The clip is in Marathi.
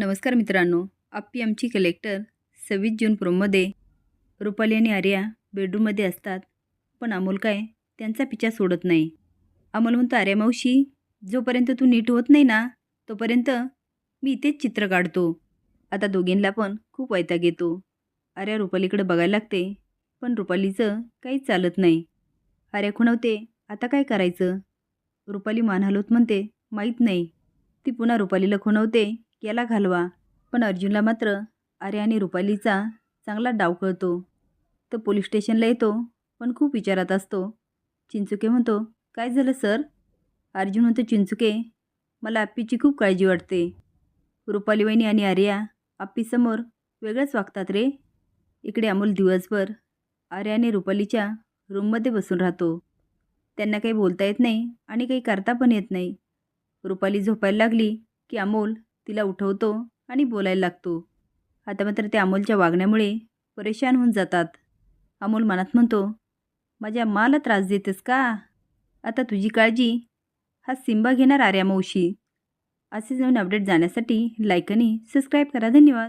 नमस्कार मित्रांनो आप्पी आमची कलेक्टर सव्वीस जून प्रोममध्ये रुपाली आणि आर्या बेडरूममध्ये असतात. पण अमोल काय? त्यांचा पिछा सोडत नाही. अमोल म्हणतो आर्या मावशी जोपर्यंत तू नीट होत नाही ना तोपर्यंत मी इथेच चित्र काढतो. आता दोघींना पण खूप वैताग येतो. आर्या रुपालीकडे बघायला लागते पण रुपालीचं काहीच चालत नाही. आर्या खुणवते आता काय करायचं? रुपाली मान हलवत म्हणते माहीत नाही. ती पुन्हा रुपालीला खुणवते याला घालवा. पण अर्जुनला मात्र आर्या आणि रुपालीचा चांगला डाव कळतो. तर पोलीस स्टेशनला येतो पण खूप विचारात असतो. चिंचुके म्हणतो काय झालं सर? अर्जुन म्हणतो चिंचुके मला आप्पीची खूप काळजी वाटते. रुपाली वहिनी आणि आर्या आप्पीसमोर वेगळंच वागतात रे. इकडे अमोल दिवसभर आर्या आणि रुपालीच्या रूममध्ये बसून राहतो. त्यांना काही बोलता येत नाही आणि काही करता पण येत नाही. रुपाली झोपायला लागली की अमोल तिला उठवतो आणि बोलायला लागतो. आता मात्र त्या अमोलच्या वागण्यामुळे परेशान होऊन जातात. अमोल मनात म्हणतो माझ्या माला त्रास देतेस का? आता तुझी काळजी हा सिंबा घेणार आर्या मावशी. असेच नवीन अपडेट जाण्यासाठी लाईक आणि सबस्क्राईब करा. धन्यवाद.